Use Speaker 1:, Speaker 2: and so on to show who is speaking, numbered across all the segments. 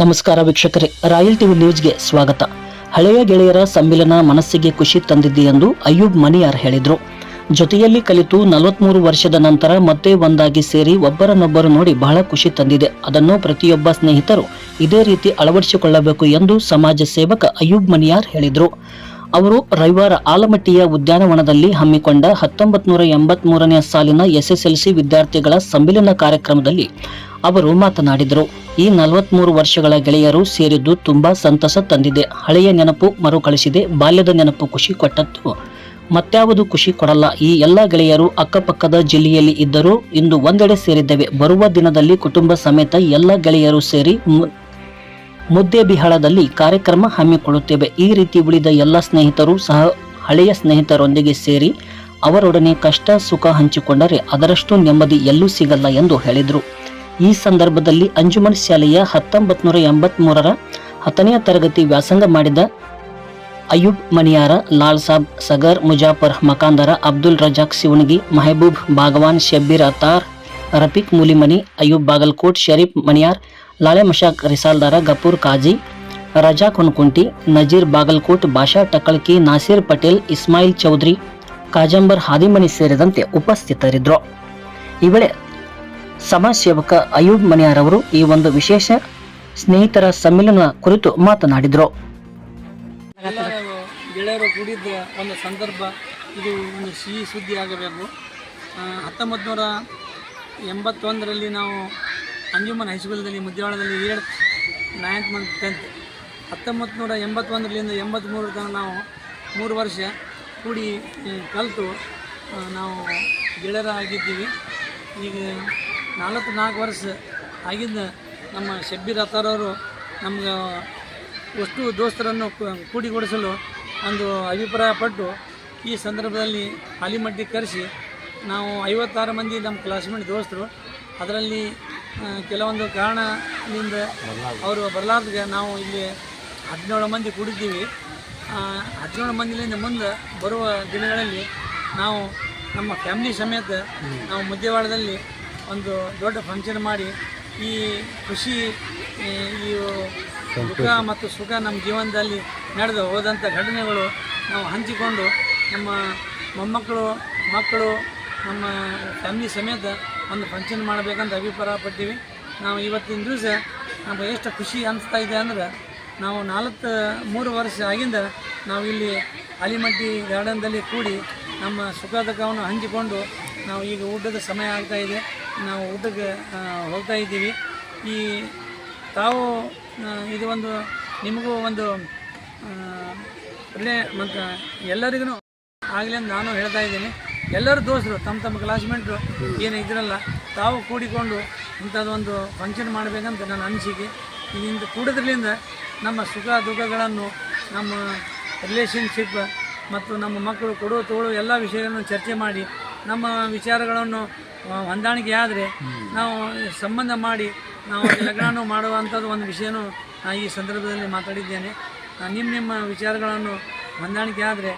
Speaker 1: ನಮಸ್ಕಾರ ವೀಕ್ಷಕರೇ, royal TV ನ್ಯೂಸ್ಗೆ ಸ್ವಾಗತ. ಹಳೆಯ ಗೆಳೆಯರ ಸಮ್ಮಿಲನ ಮನಸ್ಸಿಗೆ ಖುಷಿ ತಂದಿದೆ ಎಂದು ಅಯ್ಯೂಬ್ ಮನಿಯಾರ್ ಹೇಳಿದರು. ಜೊತೆಯಲ್ಲಿ ಕಲಿತು ನಲವತ್ಮೂರು ವರ್ಷದ ನಂತರ ಮತ್ತೆ ಒಂದಾಗಿ ಸೇರಿ ಒಬ್ಬರನ್ನೊಬ್ಬರು ನೋಡಿ ಬಹಳ ಖುಷಿ ತಂದಿದೆ. ಅದನ್ನು ಪ್ರತಿಯೊಬ್ಬ ಸ್ನೇಹಿತರು ಇದೇ ರೀತಿ ಅಳವಡಿಸಿಕೊಳ್ಳಬೇಕು ಎಂದು ಸಮಾಜ ಸೇವಕ ಅಯ್ಯೂಬ್ ಮನಿಯಾರ್ ಹೇಳಿದರು. ಅವರು ರವಿವಾರ ಆಲಮಟ್ಟಿಯ ಉದ್ಯಾನವನದಲ್ಲಿ ಹಮ್ಮಿಕೊಂಡ ಹತ್ತೊಂಬತ್ ನೂರ ಎಂಬತ್ಮೂರನೇ ಸಾಲಿನ ಎಸ್ಎಸ್ಎಲ್ಸಿ ವಿದ್ಯಾರ್ಥಿಗಳ ಸಮ್ಮಿಲನ ಕಾರ್ಯಕ್ರಮದಲ್ಲಿ ಅವರು ಮಾತನಾಡಿದರು. ಈ ನಲವತ್ಮೂರು ವರ್ಷಗಳ ಗೆಳೆಯರು ಸೇರಿದ್ದು ತುಂಬಾ ಸಂತಸ ತಂದಿದೆ. ಹಳೆಯ ನೆನಪು ಮರುಕಳಿಸಿದೆ. ಬಾಲ್ಯದ ನೆನಪು ಖುಷಿ ಕೊಟ್ಟದ್ದು ಮತ್ಯಾವುದು ಖುಷಿ ಕೊಡಲ್ಲ. ಈ ಎಲ್ಲ ಗೆಳೆಯರು ಅಕ್ಕಪಕ್ಕದ ಜಿಲ್ಲೆಯಲ್ಲಿ ಇದ್ದರೂ ಇಂದು ಒಂದೆಡೆ ಸೇರಿದ್ದೇವೆ. ಬರುವ ದಿನದಲ್ಲಿ ಕುಟುಂಬ ಸಮೇತ ಎಲ್ಲ ಗೆಳೆಯರು ಸೇರಿ ಮುದ್ದೇಬಿಹಾಳದಲ್ಲಿ ಕಾರ್ಯಕ್ರಮ ಹಮ್ಮಿಕೊಳ್ಳುತ್ತೇವೆ. ಈ ರೀತಿ ಉಳಿದ ಎಲ್ಲ ಸ್ನೇಹಿತರು ಸಹ ಹಳೆಯ ಸ್ನೇಹಿತರೊಂದಿಗೆ ಸೇರಿ ಅವರೊಡನೆ ಕಷ್ಟ ಸುಖ ಹಂಚಿಕೊಂಡರೆ ಅದರಷ್ಟು ನೆಮ್ಮದಿ ಎಲ್ಲೂ ಸಿಗಲ್ಲ ಎಂದು ಹೇಳಿದರು. ಈ ಸಂದರ್ಭದಲ್ಲಿ ಅಂಜುಮನ್ ಶಾಲೆಯ ಹತ್ತೊಂಬತ್ತು ನೂರ ಎಂಬತ್ಮೂರರ ಹತ್ತನೆಯ ತರಗತಿ ವ್ಯಾಸಂಗ ಮಾಡಿದ ಅಯೂಬ್ ಮನಿಯಾರ ಲಾಲ್ ಸಾಬ್, ಸಗರ್, ಮುಜಾಫರ್ ಮಕಾಂದರ, ಅಬ್ದುಲ್ ರಜಾಕ್ ಸಿವಣಗಿ ಮೆಹಬೂಬ್ ಭಾಗವಾನ್, ಶಬ್ಬೀರ್ ಅತಾರ್ ರಫೀಕ್, ಮೂಲಿಮನಿ, ಅಯ್ಯೂಬ್ ಬಾಗಲ್ಕೋಟ್, ಶರೀಫ್ ಮಣಿಯಾರ್ ಲಾಲೆ ಮಶಾಕ್, ರಿಸಾಲ್ದಾರ, ಗಪೂರ್ ಕಾಜಿ, ರಜಾ ಕೊನ್ಕುಂಟಿ, ನಜೀರ್ ಬಾಗಲ್ಕೋಟ್ ಭಾಷಾ ಟಕಳ್ಕಿ, ನಾಸೀರ್ ಪಟೇಲ್, ಇಸ್ಮಾಯಿಲ್ ಚೌಧರಿ ಕಾಜಂಬರ್ ಹಾದಿಮನಿ ಸೇರಿದಂತೆ ಉಪಸ್ಥಿತರಿದ್ದರು. ಈ ವೇಳೆ ಸಮಾಜ ಸೇವಕ ಅಯೂಬ್ ಮನಿಯಾರ್ ಅವರು ಈ ಒಂದು ವಿಶೇಷ ಸ್ನೇಹಿತರ ಸಮ್ಮಿಲನ ಕುರಿತು ಮಾತನಾಡಿದರು.
Speaker 2: ಗೆಳೆಯರು ಕೂಡಿದ್ದ ಒಂದು ಸಂದರ್ಭ, ಇದು ಒಂದು ಸಿಹಿ ಸುದ್ದಿ ಆಗಬೇಕು. ಹತ್ತೊಂಬತ್ತು ನೂರ ಎಂಬತ್ತೊಂದರಲ್ಲಿ ನಾವು ಅಂಜುಮನ್ ಹೈಸ್ಕೂಲ್ದಲ್ಲಿ ಮುದ್ದೇವಾಡದಲ್ಲಿ ಏಳು ನೈನ್ತ್ ಮಂತ್ ಟೆಂತ್ ಹತ್ತೊಂಬತ್ತು ನೂರ ಎಂಬತ್ತೊಂದರಿಂದ ಎಂಬತ್ತ್ಮೂರು ತನಕ ನಾವು ಮೂರು ವರ್ಷ ಕೂಡಿ ಕಲಿತು ನಾವು ಗೆಳೆಯರಾಗಿದ್ದೀವಿ. ಈಗ ನಾಲ್ಕು ನಾಲ್ಕು ವರ್ಷ ಆಗಿದ್ದ ನಮ್ಮ ಶಬ್ಬೀರ್ ಅತ್ತಾರವರು ನಮ್ಗೆ ಅಷ್ಟು ದೋಸ್ತರನ್ನು ಕೂಡಿಗೊಡಿಸಲು ಒಂದು ಅಭಿಪ್ರಾಯಪಟ್ಟು ಈ ಸಂದರ್ಭದಲ್ಲಿ ಹಾಲಿಮಟ್ಟಿ ಕರೆಸಿ ನಾವು ಐವತ್ತಾರು ಮಂದಿ ನಮ್ಮ ಕ್ಲಾಸ್ಮೇಟ್ ದೋಸ್ತರು. ಅದರಲ್ಲಿ ಕೆಲವೊಂದು ಕಾರಣದಿಂದ ಅವರು ಬರಲಾರ್ದಾಗ ನಾವು ಇಲ್ಲಿ ಹದಿನೇಳು ಮಂದಿ ಕೂಡಿದ್ದೀವಿ. ಹದಿನೇಳು ಮಂದಿಲಿಂದ ಮುಂದೆ ಬರುವ ದಿನಗಳಲ್ಲಿ ನಾವು ನಮ್ಮ ಫ್ಯಾಮಿಲಿ ಸಮೇತ ನಾವು ಮುದ್ದೇವಾಳದಲ್ಲಿ ಒಂದು ದೊಡ್ಡ ಫಂಕ್ಷನ್ ಮಾಡಿ ಈ ಖುಷಿ ಈ ದುಃಖ ಮತ್ತು ಸುಖ ನಮ್ಮ ಜೀವನದಲ್ಲಿ ನಡೆದು ಹೋದಂಥ ಘಟನೆಗಳು ನಾವು ಹಂಚಿಕೊಂಡು ನಮ್ಮ ಮೊಮ್ಮಕ್ಕಳು ಮಕ್ಕಳು ನಮ್ಮ ಫ್ಯಾಮಿಲಿ ಸಮೇತ ಒಂದು ಫಂಕ್ಷನ್ ಮಾಡಬೇಕಂತ ಅಭಿಪ್ರಾಯ ಪಟ್ಟಿವಿ. ನಾವು ಇವತ್ತಿನ ದಿವಸ ನಮಗೆ ಎಷ್ಟು ಖುಷಿ ಅನಿಸ್ತಾ ಇದೆ ಅಂದ್ರೆ ನಾವು ನಾಲ್ಕು, ಮೂರು ವರ್ಷ ಆಗಿಂದ ನಾವು ಇಲ್ಲಿ ಅಲಿಮಟ್ಟಿ ಗಾರ್ಡನ್ದಲ್ಲಿ ಕೂಡಿ ನಮ್ಮ ಸುಖ ದುಃಖವನ್ನು ಹಂಚಿಕೊಂಡು ನಾವು ಈಗ ಊಟದ ಸಮಯ ಆಗ್ತಾ ಇದೆ. ನಾವು ಊಟಕ್ಕೆ ಹೋಗ್ತಾ ಇದ್ದೀವಿ. ಈ ತಾವು ಇದು ಒಂದು ನಿಮಗೂ ಒಂದು ಒಳ್ಳೆ ಮತ್ತು ಎಲ್ಲರಿಗೂ ಆಗಲಿ ಅಂತ ನಾನು ಹೇಳ್ತಾ ಇದ್ದೀನಿ. ಎಲ್ಲರೂ ದೋಸ್ತರು, ತಮ್ಮ ತಮ್ಮ ಕ್ಲಾಸ್ಮೇಟ್ರು ಏನು ಇದ್ರಲ್ಲ, ತಾವು ಕೂಡಿಕೊಂಡು ಇಂಥದ್ದೊಂದು ಫಂಕ್ಷನ್ ಮಾಡಬೇಕಂತ ನನ್ನ ಅನಿಸಿಕೆ. ಇಲ್ಲಿಂದ, ಕೂಡೋದ್ರಲ್ಲಿಂದ ನಮ್ಮ ಸುಖ ದುಃಖಗಳನ್ನು, ನಮ್ಮ ರಿಲೇಷನ್ಶಿಪ್ ಮತ್ತು ನಮ್ಮ ಮಕ್ಕಳು ಕೊಡೋ ತೋಳು ಎಲ್ಲ ವಿಷಯಗಳನ್ನು ಚರ್ಚೆ ಮಾಡಿ, ನಮ್ಮ ವಿಚಾರಗಳನ್ನು ಹೊಂದಾಣಿಕೆ ಆದರೆ ನಾವು ಸಂಬಂಧ ಮಾಡಿ, ನಾವು ಲಗ್ನವನ್ನು ಮಾಡುವಂಥದ್ದು ಒಂದು ವಿಷಯನೂ ನಾನು ಈ ಸಂದರ್ಭದಲ್ಲಿ ಮಾತಾಡಿದ್ದೇನೆ. ನಿಮ್ಮ ನಿಮ್ಮ ವಿಚಾರಗಳನ್ನು ಹೊಂದಾಣಿಕೆ ಆದರೆ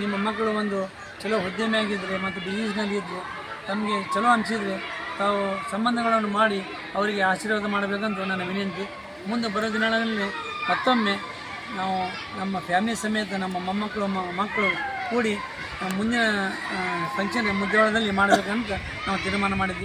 Speaker 2: ನಿಮ್ಮ ಮಕ್ಕಳು ಒಂದು ಚಲೋ ಉದ್ಯಮಿಯಾಗಿದ್ದರೆ ಮತ್ತು ಬಿಸ್ನೆಸ್ನಲ್ಲಿ ಇದ್ದರೆ ತಮಗೆ ಚಲೋ ಅನಿಸಿದರೆ ತಾವು ಸಂಬಂಧಗಳನ್ನು ಮಾಡಿ ಅವರಿಗೆ ಆಶೀರ್ವಾದ ಮಾಡಬೇಕಂತ ನನ್ನ ವಿನಂತಿ. ಮುಂದೆ ಬರೋ ದಿನಗಳಲ್ಲಿ ಮತ್ತೊಮ್ಮೆ ನಾವು ನಮ್ಮ ಫ್ಯಾಮಿಲಿ ಸಮೇತ ನಮ್ಮ ಮೊಮ್ಮಕ್ಕಳು ಮಕ್ಕಳು ಕೂಡಿ ಮುಂದಿನ ಫಂಕ್ಷನ್ ಮುದ್ದೇವಾಳದಲ್ಲಿ ಮಾಡಬೇಕಂತ ನಾವು ತೀರ್ಮಾನ ಮಾಡಿದ್ದೀವಿ.